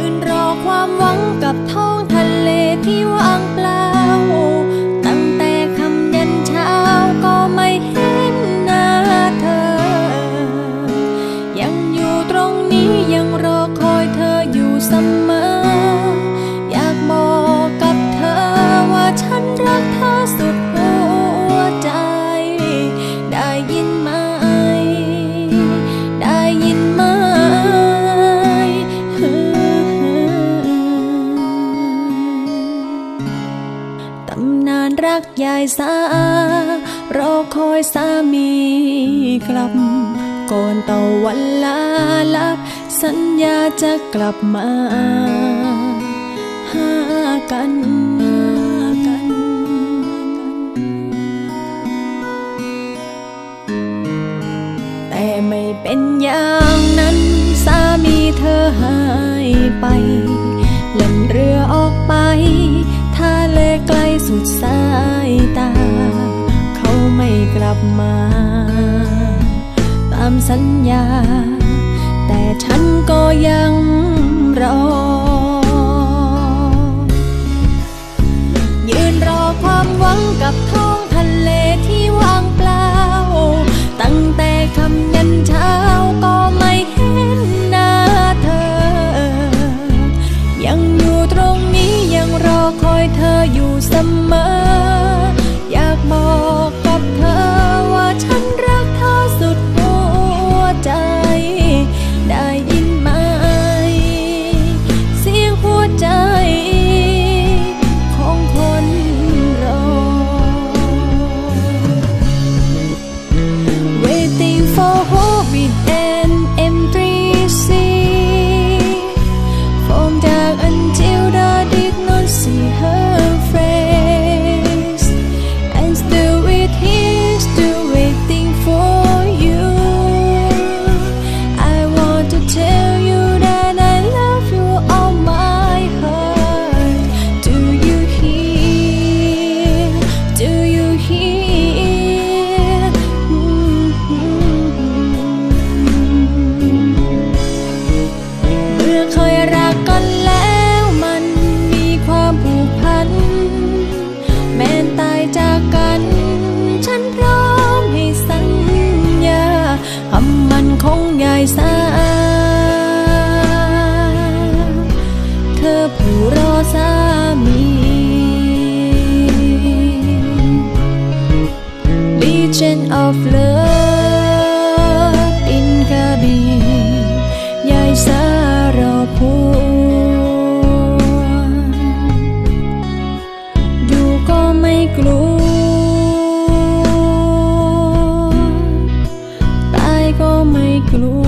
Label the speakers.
Speaker 1: ืนรอความหวังกับท้องทะเลที่ว่างเปล่า ตั้งแต่คำยันเช้าก็ไม่เห็นหน้าเธอ ยังอยู่ตรงนี้ยังรอคอยเธออยู่เสมอ รักยายสารอคอยสามีกลับ ก่อนตะวันลาลับ สัญญาจะกลับมาหากันกันแต่ไม่เป็นอย่างนั้น สามีเธอหาย กลับมา ตามสัญญา แต่ฉันก็ยัง สาเธอผู้รอสามี Legion of love in กระบี่ยายสารอพูอยู่ก็ไม่กลัวตายก็ไม่กลัว